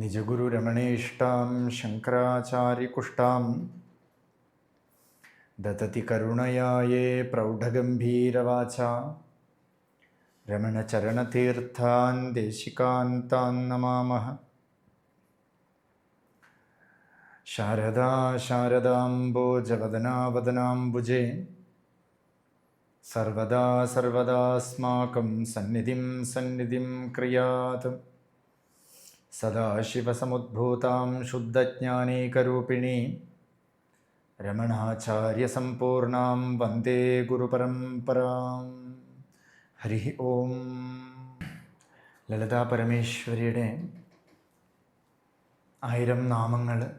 निजगुरुरमणेष्टां शङ्कराचार्यकुष्टां ददति करुणया ये प्रौढगम्भीरवाचा रमणचरणतीर्थान् देशिकान्तान् नमामः शारदा शारदाम्बोजवदनावदनाम्बुजे सर्वदा सर्वदास्माकं सन्निधिं सन्निधिं क्रियात् സദാശിവസമുദ്ഭൂതാം ശുദ്ധജ്ഞാനൈകരൂപിണീ. രമണാചാര്യസമ്പൂർണാം വന്ദേ ഗുരുപരമ്പരാം. ഹരി ഓം. ലളിതാ പരമേശ്വരിയുടെ ആയിരം നാമങ്ങൾ.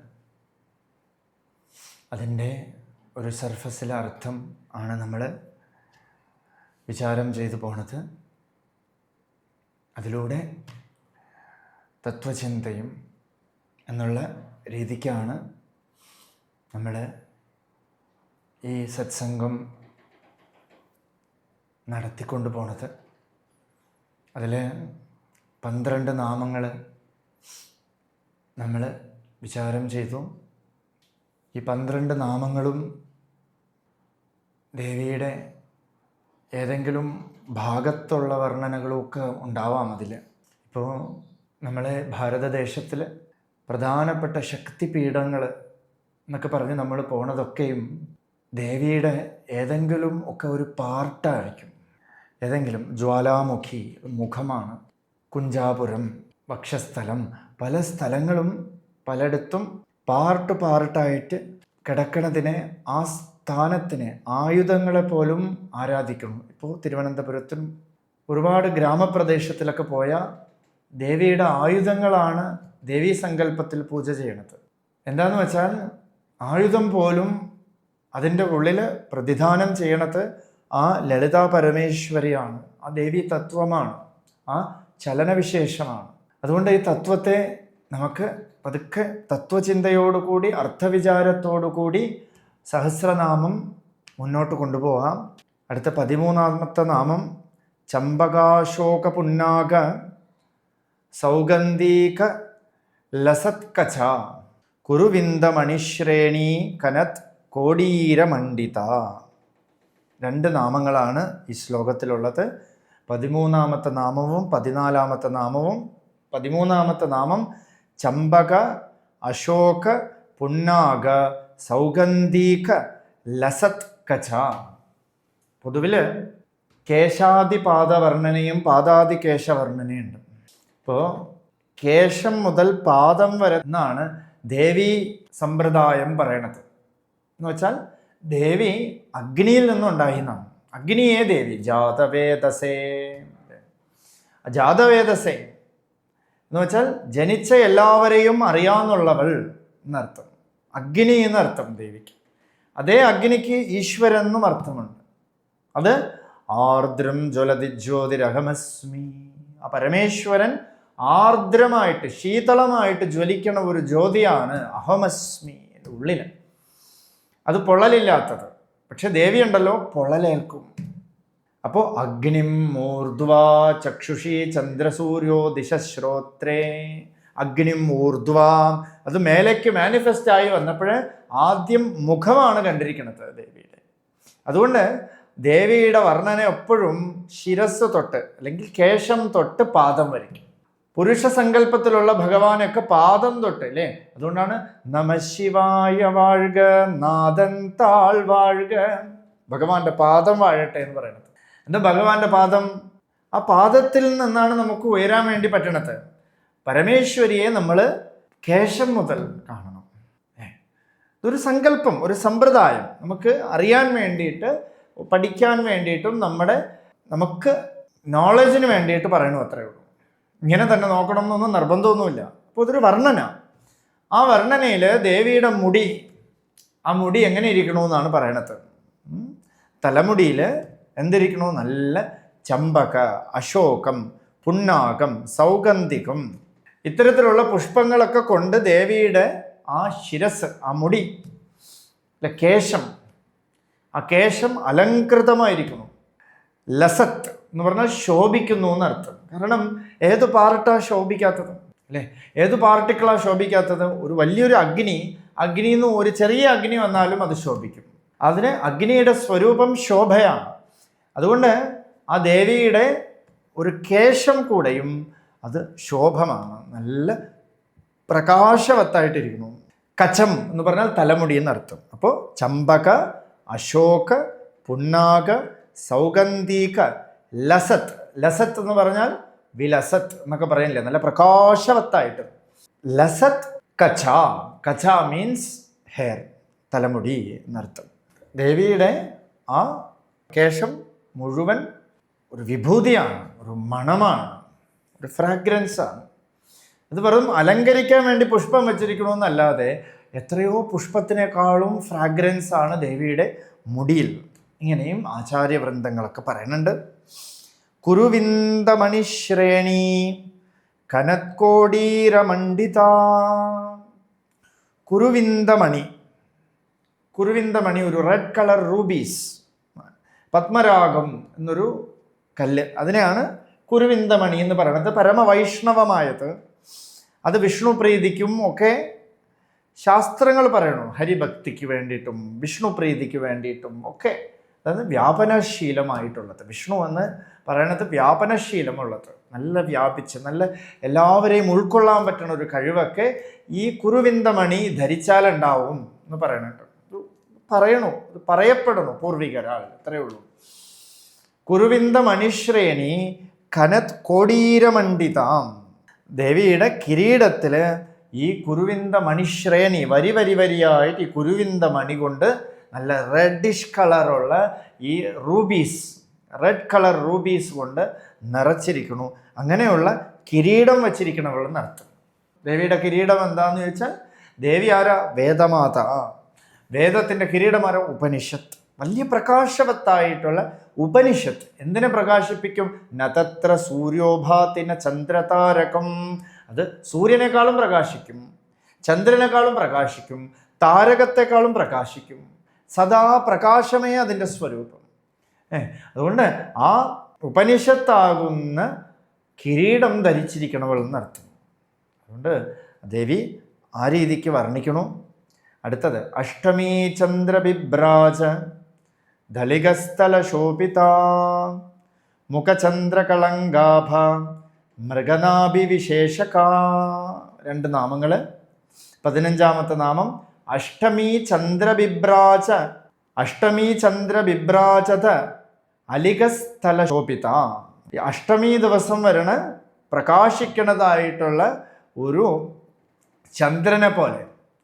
അതിന്റെ ഒരു സർഫസിലെ അർത്ഥം ആണ് നമ്മൾ വിചാരം ചെയ്തു പോണത്. അതിലൂടെ തത്വചിന്തയും എന്നുള്ള രീതിക്കാണ് നമ്മൾ ഈ സത്സംഗം നടത്തിക്കൊണ്ട് പോണത്. അതിൽ പന്ത്രണ്ട് നാമങ്ങൾ നമ്മൾ വിചാരം ചെയ്തു. ഈ പന്ത്രണ്ട് നാമങ്ങളും ദേവിയുടെ ഏതെങ്കിലും ഭാഗത്തുള്ള വർണനകളും ഒക്കെ ഉണ്ടാവാം അതിൽ ഇപ്പോൾ നമ്മളെ ഭാരതദേശത്തിൽ പ്രധാനപ്പെട്ട ശക്തിപീഠങ്ങൾ എന്നൊക്കെ പറഞ്ഞ് നമ്മൾ പോണതൊക്കെയും ദേവിയുടെ ഏതെങ്കിലും ഒക്കെ ഒരു പാർട്ടായിരിക്കും. ഏതെങ്കിലും ജ്വാലാമുഖി മുഖമാണ് കുഞ്ചാപുരം വക്ഷസ്ഥലം പല സ്ഥലങ്ങളും പലയിടത്തും പാർട്ട് പാർട്ടായിട്ട് കിടക്കണതിനെ ആ സ്ഥാനത്തിന് ആയുധങ്ങളെ പോലും ആരാധിക്കുന്നു. ഇപ്പോൾ തിരുവനന്തപുരത്തും ഒരുപാട് ഗ്രാമപ്രദേശത്തിലൊക്കെ പോയ ദേവിയുടെ ആയുധങ്ങളാണ് ദേവീ സങ്കല്പത്തിൽ പൂജ ചെയ്യണത്. എന്താന്ന് വെച്ചാൽ ആയുധം പോലും അതിന്റെ ഉള്ളിൽ പ്രതിദാനം ചെയ്യണത് ആ ലളിതാ പരമേശ്വരിയാണ്. ആ ദേവി തത്വമാണ്. ആ ചലനവിശേഷമാണ്. അതുകൊണ്ട് ഈ തത്വത്തെ നമുക്ക് പതുക്കെ തത്വചിന്തയോടുകൂടി അർത്ഥവിചാരത്തോടുകൂടി സഹസ്രനാമം മുന്നോട്ട് കൊണ്ടുപോകാം അടുത്ത പതിമൂന്നാമത്തെ നാമം ചമ്പകാശോക പുന്നാക സൗഗന്ധീക ലസത്കച കുരുവിന്ദമണിശ്രേണി കനത് കോടീരമണ്ഡിത. രണ്ട് നാമങ്ങളാണ് ഈ ശ്ലോകത്തിലുള്ളത്. പതിമൂന്നാമത്തെ നാമവും പതിനാലാമത്തെ നാമവും പതിമൂന്നാമത്തെ നാമം ചമ്പക അശോക പുണ്ണാക സൗഗന്ധീക ലസത് കച പൊതുവിൽ കേശാദിപാദ വർണനയും പാദാദി കേശ വർണനയുണ്ട് ഇപ്പോൾ കേശം മുതൽ പാദം വരെ എന്നാണ് ദേവി സമ്പ്രദായം പറയണത്. എന്ന് വെച്ചാൽ ദേവി അഗ്നിയിൽ നിന്നുണ്ടായി എന്നാണ്. അഗ്നിയെ ദേവി ജാതവേദസേ. ജാതവേദസേ. എന്ന് വെച്ചാൽ ജനിച്ച എല്ലാവരെയും അറിയാവുന്നുള്ളവൾ എന്നർത്ഥം. അഗ്നി എന്നർത്ഥം ദേവിക്ക്. അതേ അഗ്നിക്ക് ഈശ്വരൻ എന്നും അർത്ഥമുണ്ട്. അത് ആർദ്രം ജ്വലതി ജ്യോതിരഹമസ്മി. ആ പരമേശ്വരൻ ആർദ്രമായിട്ട് ശീതളമായിട്ട് ജ്വലിക്കണ ഒരു ജ്യോതിയാണ് അഹമസ്മി എന്റെ ഉള്ളിന് അത് പൊള്ളലില്ലാത്തത്. പക്ഷെ ദേവി ഉണ്ടല്ലോ പൊള്ളലേൽക്കും. അപ്പോൾ അഗ്നിം ഊർധ്വാ ചക്ഷുഷി ചന്ദ്രസൂര്യോ ദിശശ്രോത്രേ. അഗ്നിം ഊർധ്വ. അത് മേലേക്ക് മാനിഫെസ്റ്റ് ആയി വന്നപ്പോഴേ ആദ്യം മുഖമാണ് കണ്ടിരിക്കുന്നത് ദേവിയുടെ. അതുകൊണ്ട് ദേവിയുടെ വർണന എപ്പോഴും ശിരസ് തൊട്ട് അല്ലെങ്കിൽ കേശം തൊട്ട് പാദം വരയ്ക്കും. പുരുഷ സങ്കല്പത്തിലുള്ള ഭഗവാനൊക്കെ പാദം തൊട്ട് അല്ലേ അതുകൊണ്ടാണ് നമശിവായ വാഴുക നാദൻ താൾ വാഴുക. ഭഗവാന്റെ പാദം വാഴട്ടെ എന്ന് പറയുന്നത് എന്താ ഭഗവാന്റെ പാദം? ആ പാദത്തിൽ നിന്നാണ് നമുക്ക് ഉയരാൻ വേണ്ടി പറ്റണത്. പരമേശ്വരിയെ നമ്മൾ കേശം മുതൽ കാണണം. ഇതൊരു സങ്കല്പം ഒരു സമ്പ്രദായം. നമുക്ക് അറിയാൻ വേണ്ടിയിട്ട് പഠിക്കാൻ വേണ്ടിയിട്ടും നമ്മുടെ നമുക്ക് നോളജിന് വേണ്ടിയിട്ട് പറയണു അത്രയേ ഉള്ളൂ. ഇങ്ങനെ തന്നെ നോക്കണം എന്നൊന്നും നിർബന്ധമൊന്നുമില്ല. അപ്പോൾ ഇതൊരു വർണന. ആ വർണനയിൽ ദേവിയുടെ മുടി ആ മുടി എങ്ങനെ ഇരിക്കണമെന്നാണ് പറയണത്. തലമുടിയിൽ എന്തിരിക്കണോ? നല്ല ചമ്പക അശോകം പുണ്ണാകം സൗഗന്ധികം. ഇത്തരത്തിലുള്ള പുഷ്പങ്ങളൊക്കെ കൊണ്ട് ദേവിയുടെ ആ ശിരസ് ആ മുടി അല്ല കേശം ആ കേശം അലങ്കൃതമായിരിക്കണം ലസത്ത്. എന്ന് പറഞ്ഞാൽ ശോഭിക്കുന്നു എന്നർത്ഥം. കാരണം ഏത് പാർട്ടാ ശോഭിക്കാത്തത്? അല്ലേ? ഏത് പാർട്ടിക്കിളാണ് ശോഭിക്കാത്തത്? ഒരു വലിയൊരു അഗ്നി അഗ്നിയിൽ നിന്ന് ഒരു ചെറിയ അഗ്നി വന്നാലും അത് ശോഭിക്കും. അതിന് അഗ്നിയുടെ സ്വരൂപം ശോഭയാണ്. അതുകൊണ്ട് ആ ദേവിയുടെ ഒരു കേശം കൂടെയും അത് ശോഭമാണ്. നല്ല പ്രകാശവത്തായിട്ടിരിക്കുന്നു. കച്ചം എന്ന് പറഞ്ഞാൽ തലമുടി എന്നർത്ഥം. അപ്പോൾ ചമ്പക അശോക പുണ്ണാക സൗഗന്ധിക ലസത്ത് ലസത്ത് എന്ന് പറഞ്ഞാൽ വിലസത്ത് എന്നൊക്കെ പറയുന്നില്ലേ? നല്ല പ്രകാശവത്തായിട്ട്. ലസത്ത് കച്ച കച്ച മീൻസ് ഹെയർ തലമുടി എന്നർത്ഥം ദേവിയുടെ ആ കേശം മുഴുവൻ ഒരു വിഭൂതിയാണ് ഒരു മണമാണ് ഒരു ഫ്രാഗ്രൻസാണ് അത് വെറും അലങ്കരിക്കാൻ വേണ്ടി പുഷ്പം വെച്ചിരിക്കണമെന്നല്ലാതെ എത്രയോ പുഷ്പത്തിനേക്കാളും ഫ്രാഗ്രൻസ് ആണ് ദേവിയുടെ മുടിയിൽ. ഇങ്ങനെയും ആചാര്യവൃന്ദങ്ങളൊക്കെ പറയുന്നുണ്ട്. കുരുവിന്ദമണിശ്രേണി കനത്കോടീരമണ്ഡിത. കുരുവിന്ദമണി. കുരുവിന്ദമണി ഒരു റെഡ് കളർ റൂബീസ് പത്മരാഗം എന്നൊരു കല്ല്. അതിനെയാണ് കുരുവിന്ദമണി എന്ന് പറയുന്നത് പരമവൈഷ്ണവമായത്. അത് വിഷ്ണു പ്രീതിക്കും ഒക്കെ ശാസ്ത്രങ്ങൾ പറയണു. ഹരിഭക്തിക്ക് വേണ്ടിയിട്ടും വിഷ്ണു പ്രീതിക്ക് വേണ്ടിയിട്ടും ഒക്കെ. അതായത് വ്യാപനശീലമായിട്ടുള്ളത്. വിഷ്ണു എന്ന് പറയണത് വ്യാപനശീലമുള്ളത്. നല്ല വ്യാപിച്ച് നല്ല എല്ലാവരെയും ഉൾക്കൊള്ളാൻ പറ്റുന്ന ഒരു കഴിവൊക്കെ ഈ കുരുവിന്ദമണി ധരിച്ചാലുണ്ടാവും എന്ന് പറയണുണ്ട്. പറയണു പറയപ്പെടണു പൂർവികരാൾ അത്രയേ ഉള്ളൂ. കുരുവിന്ദ മണിശ്രേണി കനത് കോടീരമണ്ഡിതാം. ദേവിയുടെ കിരീടത്തിൽ ഈ കുരുവിന്ദ മണിശ്രേണി വരി വരി വരിയായിട്ട് ഈ കുരുവിന്ദ മണി കൊണ്ട് നല്ല റെഡിഷ് കളറുള്ള ഈ റൂബീസ് റെഡ് കളർ റൂബീസ് കൊണ്ട് നിറച്ചിരിക്കണു അങ്ങനെയുള്ള കിരീടം വച്ചിരിക്കണവളെന്ന് അർത്ഥം ദേവിയുടെ കിരീടം എന്താന്ന് ചോദിച്ചാൽ ദേവി ആരാ? വേദമാത. വേദത്തിന്റെ കിരീടമാര ഉപനിഷത്ത്. വലിയ പ്രകാശവത്തായിട്ടുള്ള ഉപനിഷത്ത്. എന്തിനെ പ്രകാശിപ്പിക്കും? നതത്ര സൂര്യോഭാത്തിന ചന്ദ്രതാരകം. അത് സൂര്യനേക്കാളും പ്രകാശിക്കും. ചന്ദ്രനേക്കാളും പ്രകാശിക്കും. താരകത്തെക്കാളും പ്രകാശിക്കും. സദാ പ്രകാശമേ അതിന്റെ സ്വരൂപം. അതുകൊണ്ട് ആ ഉപനിഷത്താകുന്ന കിരീടം ധരിച്ചിരിക്കണവൾ എന്നർത്ഥം. അതുകൊണ്ട് ദേവി ആ രീതിക്ക് വർണിക്കണു. അടുത്തത് അഷ്ടമീ ചന്ദ്രബിഭ്രാജ ധലികസ്ഥല ശോഭിത മുഖചന്ദ്രകളങ്കാഭ മൃഗനാഭിവിശേഷക. രണ്ട് നാമങ്ങൾ പതിനഞ്ചാമത്തെ നാമം അഷ്ടമീ ചന്ദ്രബിഭ്രാജ അഷ്ടമീ ചന്ദ്രബിഭ്രാജത അലികസ്ഥല ശോഭിത. അഷ്ടമി ദിവസം വരണ പ്രകാശിക്കണതായിട്ടുള്ള ഒരു ചന്ദ്രനെ പോലെ.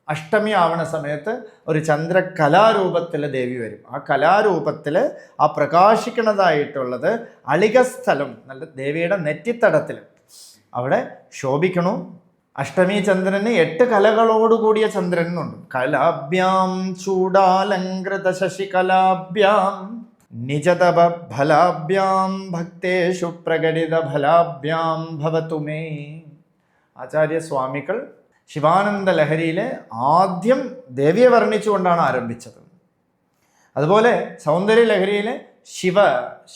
അഷ്ടമി ആവണ സമയത്ത് ഒരു ചന്ദ്ര കലാരൂപത്തിൽ ദേവി വരും. ആ കലാരൂപത്തിൽ ആ പ്രകാശിക്കണതായിട്ടുള്ളത് അളികസ്ഥലം നല്ല ദേവിയുടെ നെറ്റിത്തടത്തിൽ അവിടെ ശോഭിക്കണു. അഷ്ടമി ചന്ദ്രന് എട്ട് കലകളോടുകൂടിയ ചന്ദ്രൻ എന്നുണ്ട്. കലാഭ്യാം ചൂടാലങ്കൃത ശശികലാഭ്യാം നിജതപ ഫലാഭ്യാം ഭക്തേഷു പ്രകടിത ഫലാഭ്യാം ഭവതുമേ ആചാര്യസ്വാമികൾ ശിവാനന്ദ ലഹരിയിലെ ആദ്യം ദേവിയെ വർണിച്ചുകൊണ്ടാണ് ആരംഭിച്ചത്. അതുപോലെ സൗന്ദര്യ ലഹരിയിലെ ശിവ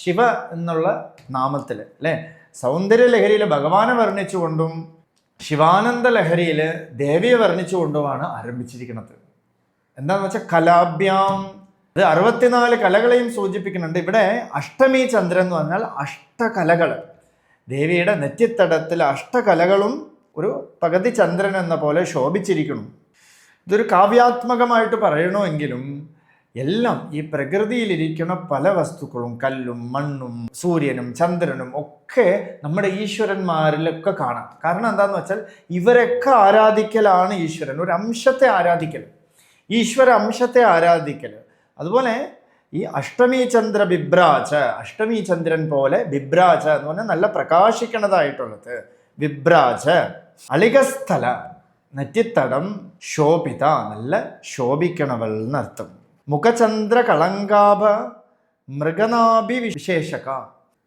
ശിവ എന്നുള്ള നാമത്തിൽ അല്ലേ? സൗന്ദര്യ ലഹരിയിൽ ഭഗവാനെ വർണിച്ചുകൊണ്ടും ശിവാനന്ദ ലഹരിയിൽ ദേവിയെ വർണിച്ചുകൊണ്ടുമാണ് ആരംഭിച്ചിരിക്കുന്നത്. എന്താണെന്ന് വെച്ചാൽ കലാഭ്യാം. ഇത് അറുപത്തിനാല് കലകളെയും സൂചിപ്പിക്കുന്നുണ്ട്. ഇവിടെ അഷ്ടമി ചന്ദ്രൻ എന്ന് പറഞ്ഞാൽ അഷ്ടകലകൾ. ദേവിയുടെ നെറ്റിത്തടത്തിൽ അഷ്ടകലകളും ഒരു പകുതി ചന്ദ്രൻ എന്ന പോലെ ശോഭിച്ചിരിക്കുന്നു. ഇതൊരു കാവ്യാത്മകമായിട്ട് പറയണമെങ്കിലും എല്ലാം ഈ പ്രകൃതിയിലിരിക്കുന്ന പല വസ്തുക്കളും കല്ലും മണ്ണും സൂര്യനും ചന്ദ്രനും ഒക്കെ നമ്മുടെ ഈശ്വരന്മാരിലൊക്കെ കാണാം. കാരണം എന്താണെന്ന് വെച്ചാൽ ഇവരൊക്കെ ആരാധിക്കലാണ് ഈശ്വരൻ. ഒരു അംശത്തെ ആരാധിക്കൽ ഈശ്വര അംശത്തെ ആരാധിക്കൽ അതുപോലെ ഈ അഷ്ടമി ചന്ദ്ര ബിബ്രാച അഷ്ടമി ചന്ദ്രൻ പോലെ ബിബ്രാച എന്ന് പറഞ്ഞാൽ നല്ല പ്രകാശിക്കണതായിട്ടുള്ളത് വിബ്രാച അളികസ്ഥല നെറ്റിത്തടം ശോഭിത നല്ല ശോഭിക്കണവൾ എന്നർത്ഥം. മുഖചന്ദ്ര കളങ്കാഭ മൃഗനാഭി വിശേഷക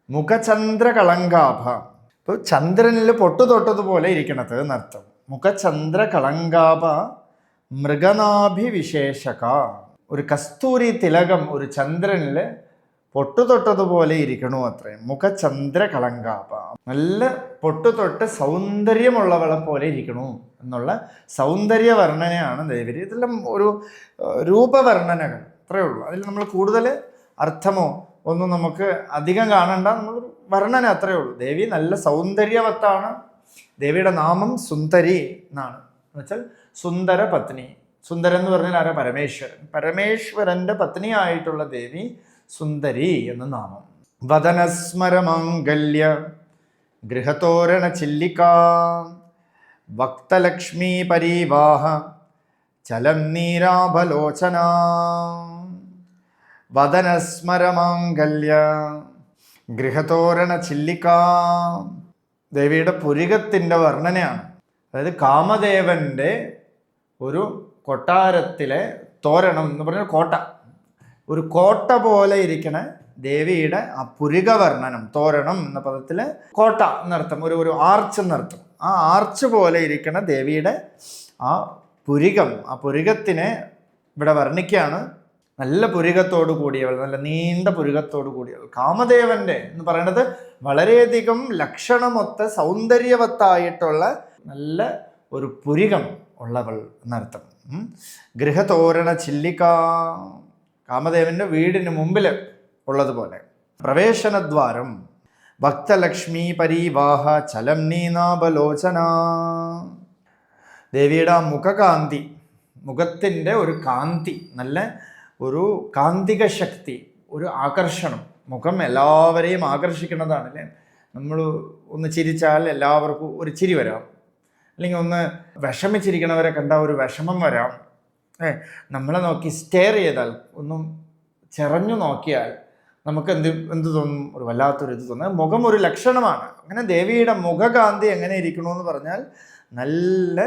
മുഖചന്ദ്ര കളങ്കാഭ ഇപ്പോൾ ചന്ദ്രനിൽ പൊട്ടു തൊട്ടതുപോലെ ഇരിക്കണത് എന്നർത്ഥം. മുഖചന്ദ്ര കളങ്കാഭ മൃഗനാഭി വിശേഷക ഒരു കസ്തൂരി തിലകം ഒരു ചന്ദ്രനിൽ പൊട്ടു തൊട്ടതുപോലെ ഇരിക്കണു അത്രേ. മുഖചന്ദ്ര കളങ്കാഭ നല്ല പൊട്ടു തൊട്ട് സൗന്ദര്യമുള്ളവളെ പോലെ ഇരിക്കണു. എന്നുള്ള സൗന്ദര്യ വർണനയാണ് ദേവരി. ഇതെല്ലാം ഒരു രൂപവർണനകൾ അത്രയേ ഉള്ളൂ. അതിൽ നമ്മൾ കൂടുതൽ അർത്ഥമോ ഒന്നും നമുക്ക് അധികം കാണണ്ട. നമ്മൾ വർണന അത്രയേ ഉള്ളൂ. ദേവി നല്ല സൗന്ദര്യവത്താണ്. ദേവിയുടെ നാമം സുന്ദരി എന്നാണ്. എന്ന് വെച്ചാൽ സുന്ദര പത്നി. സുന്ദരൻ എന്ന് പറഞ്ഞാൽ ആരാ? പരമേശ്വരൻ. പരമേശ്വരന്റെ പത്നിയായിട്ടുള്ള ദേവി സുന്ദരി എന്ന നാമം. വദനസ്മരമാംഗല്യ ഗൃഹതോരണ ചില്ലിക. വക്തലക്ഷ്മീ പരീവാഹ ചലം നീരാഭലോചന. വദനസ്മരമാംഗല്യ ഗൃഹതോരണ ചില്ലിക്ക. ദേവിയുടെ പുരികത്തിന്റെ വർണനയാണ്. അതായത് കാമദേവന്റെ ഒരു കൊട്ടാരത്തിലെ തോരണം എന്ന് പറഞ്ഞാൽ കോട്ട. ഒരു കോട്ട പോലെ ഇരിക്കണ ദേവിയുടെ ആ പുരികവർണനം തോരണം എന്ന പദത്തിൽ കോട്ട എന്നർത്ഥം ഒരു ഒരു ആർച്ച് എന്നർത്ഥം ആ ആർച്ച് പോലെ ഇരിക്കുന്ന ദേവിയുടെ ആ പുരികം ആ പുരികത്തിനെ ഇവിടെ വർണിക്കുകയാണ് നല്ല പുരുകത്തോടു കൂടിയവൾ നല്ല നീണ്ട പുരുകത്തോടു കൂടിയവൾ. കാമദേവന്റെ എന്ന് പറയുന്നത് വളരെയധികം ലക്ഷണമൊത്ത സൗന്ദര്യവത്തായിട്ടുള്ള നല്ല ഒരു പുരികം ഉള്ളവൾ എന്നർത്ഥം. ഗൃഹതോരണ ചില്ലിക്ക കാമദേവന്റെ വീടിന് മുമ്പിൽ ഉള്ളതുപോലെ. പ്രവേശനദ്വാരം. ഭക്തലക്ഷ്മി പരീവാഹ ചലം നീനാബലോചന ദേവിയുടെ ആ മുഖകാന്തി മുഖത്തിന്റെ ഒരു കാന്തി നല്ല ഒരു കാന്തിക ശക്തി ഒരു ആകർഷണം. മുഖം എല്ലാവരെയും ആകർഷിക്കുന്നതാണ് അല്ലേ നമ്മൾ ഒന്ന് ചിരിച്ചാൽ എല്ലാവർക്കും ഒരു ചിരി വരാം. അല്ലെങ്കിൽ ഒന്ന് വിഷമിച്ചിരിക്കണവരെ കണ്ടാൽ ഒരു വിഷമം വരാം. നമ്മളെ നോക്കി സ്റ്റെയർ ചെയ്താൽ ഒന്നും ചെറഞ്ഞു നോക്കിയാൽ നമുക്ക് എന്ത് എന്ത് തോന്നും? ഒരു വല്ലാത്തൊരു ഇത് തോന്നുന്നത് മുഖം ഒരു ലക്ഷണമാണ്. അങ്ങനെ ദേവിയുടെ മുഖകാന്തി എങ്ങനെ ഇരിക്കണമെന്ന് പറഞ്ഞാൽ നല്ല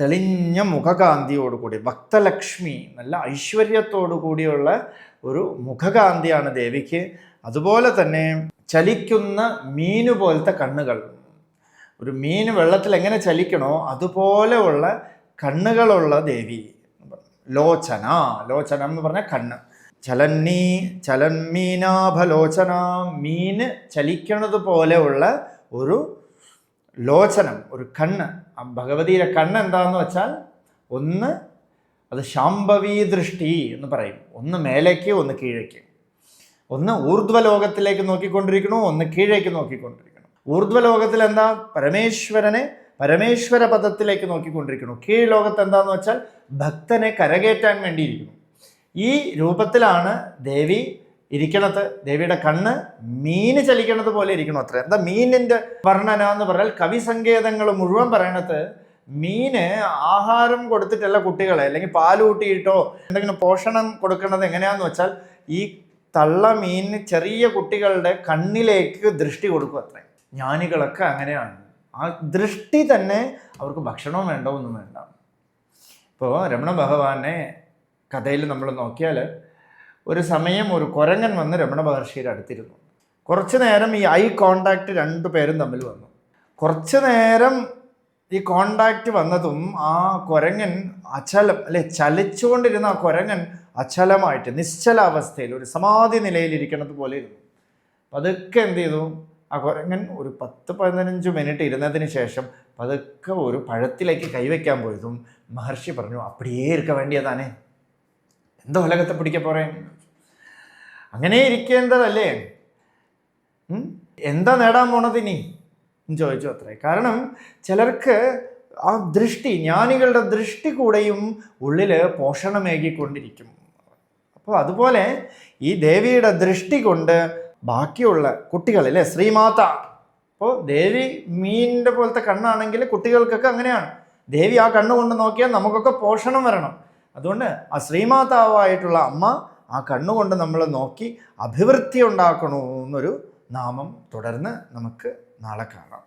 തെളിഞ്ഞ മുഖകാന്തിയോടുകൂടി ഭക്തലക്ഷ്മി നല്ല ഐശ്വര്യത്തോടു കൂടിയുള്ള ഒരു മുഖകാന്തിയാണ് ദേവിക്ക്. അതുപോലെ തന്നെ ചലിക്കുന്ന മീനു പോലത്തെ കണ്ണുകൾ. ഒരു മീൻ വെള്ളത്തിൽ എങ്ങനെ ചലിക്കണോ അതുപോലെയുള്ള കണ്ണുകളുള്ള ദേവി. ലോചന ലോചന എന്ന് പറഞ്ഞാൽ കണ്ണ്. ചലന്നീ ചലന്മീനാഭലോചന മീന് ചലിക്കണത് പോലെയുള്ള ഒരു ലോചനം ഒരു കണ്ണ്. ഭഗവതിയുടെ കണ്ണ് എന്താന്ന് വെച്ചാൽ ഒന്ന് അത് ശാംഭവീ ദൃഷ്ടി എന്ന് പറയും. ഒന്ന് മേലേക്ക് ഒന്ന് കീഴേക്ക്. ഒന്ന് ഊർധ്വലോകത്തിലേക്ക് നോക്കിക്കൊണ്ടിരിക്കണു ഒന്ന് കീഴേക്ക് നോക്കിക്കൊണ്ടിരിക്കണം ഊർധ്വലോകത്തിൽ എന്താ? പരമേശ്വരനെ പരമേശ്വര പദത്തിലേക്ക് നോക്കിക്കൊണ്ടിരിക്കുന്നു. കീഴ് ലോകത്ത് എന്താന്ന് വെച്ചാൽ ഭക്തനെ കരകയറ്റാൻ വേണ്ടിയിരിക്കുന്നു. ഈ രൂപത്തിലാണ് ദേവി ഇരിക്കണത്. ദേവിയുടെ കണ്ണ് മീന് ചലിക്കണത് പോലെ ഇരിക്കണം അത്ര. എന്താ മീനിന്റെ വർണന എന്ന് പറഞ്ഞാൽ കവി സങ്കേതങ്ങൾ മുഴുവൻ പറയണത് മീന് ആഹാരം കൊടുത്തിട്ടല്ല കുട്ടികളെ. അല്ലെങ്കിൽ പാൽ കൂട്ടിയിട്ടോ എന്തെങ്കിലും പോഷണം കൊടുക്കുന്നത് എങ്ങനെയാന്ന് വെച്ചാൽ ഈ തള്ള മീനിന് ചെറിയ കുട്ടികളുടെ കണ്ണിലേക്ക് ദൃഷ്ടി കൊടുക്കും അത്രേ. ജ്ഞാനികളൊക്കെ അങ്ങനെയാണ്. ആ ദൃഷ്ടി തന്നെ അവർക്ക് ഭക്ഷണവും വേണ്ട ഒന്നും വേണ്ട. ഇപ്പോൾ രമണ ഭഗവാനെ കഥയിൽ നമ്മൾ നോക്കിയാൽ ഒരു സമയം ഒരു കുരങ്ങൻ വന്ന് രമണ മഹർഷിയുടെ അടുത്തിരുന്നു. കുറച്ച് നേരം ഈ ഐ കോണ്ടാക്ട് രണ്ടു പേരും തമ്മിൽ വന്നു. കുറച്ച് നേരം ഈ കോണ്ടാക്ട് വന്നതും ആ കുരങ്ങൻ അചലം അല്ലെ ചലിച്ചുകൊണ്ടിരുന്ന ആ കുരങ്ങൻ അചലമായിട്ട് നിശ്ചലാവസ്ഥയിൽ ഒരു സമാധി നിലയിലിരിക്കണത് പോലെ ഇരുന്നു. പതുക്കെ എന്ത് ചെയ്തു? ആ കുരങ്ങൻ ഒരു പത്ത് പതിനഞ്ച് മിനിറ്റ് ഇരുന്നതിന് ശേഷം പതുക്കെ ഒരു പഴത്തിലേക്ക് കൈവയ്ക്കാൻ പോയതും മഹർഷി പറഞ്ഞു അപ്പടിയേ ഇരിക്ക വേണ്ടിയതാനേ എന്തോ ഉലകത്തെ പിടിക്ക പോറേ? അങ്ങനെ ഇരിക്കേണ്ടതല്ലേ? എന്താ നേടാൻ പോണത് ഇനി? ചോദിച്ചു അത്രേ. കാരണം ചിലർക്ക് ആ ദൃഷ്ടി ജ്ഞാനികളുടെ ദൃഷ്ടി കൂടെയും ഉള്ളിൽ പോഷണമേകിക്കൊണ്ടിരിക്കും. അപ്പോൾ അതുപോലെ ഈ ദേവിയുടെ ദൃഷ്ടി കൊണ്ട് ബാക്കിയുള്ള കുട്ടികൾ അല്ലേ ശ്രീമാത. അപ്പോൾ ദേവി മീനിന്റെ പോലത്തെ കണ്ണാണെങ്കിൽ കുട്ടികൾക്കൊക്കെ അങ്ങനെയാണ്. ദേവി ആ കണ്ണ് കൊണ്ട് നോക്കിയാൽ നമുക്കൊക്കെ പോഷണം വരണം. അതുകൊണ്ട് ആ ശ്രീമാതാവായിട്ടുള്ള അമ്മ ആ കണ്ണുകൊണ്ട് നമ്മൾ നോക്കി അഭിവൃദ്ധി ഉണ്ടാക്കണു എന്നൊരു നാമം തുടർന്ന് നമുക്ക് നാളെ കാണാം.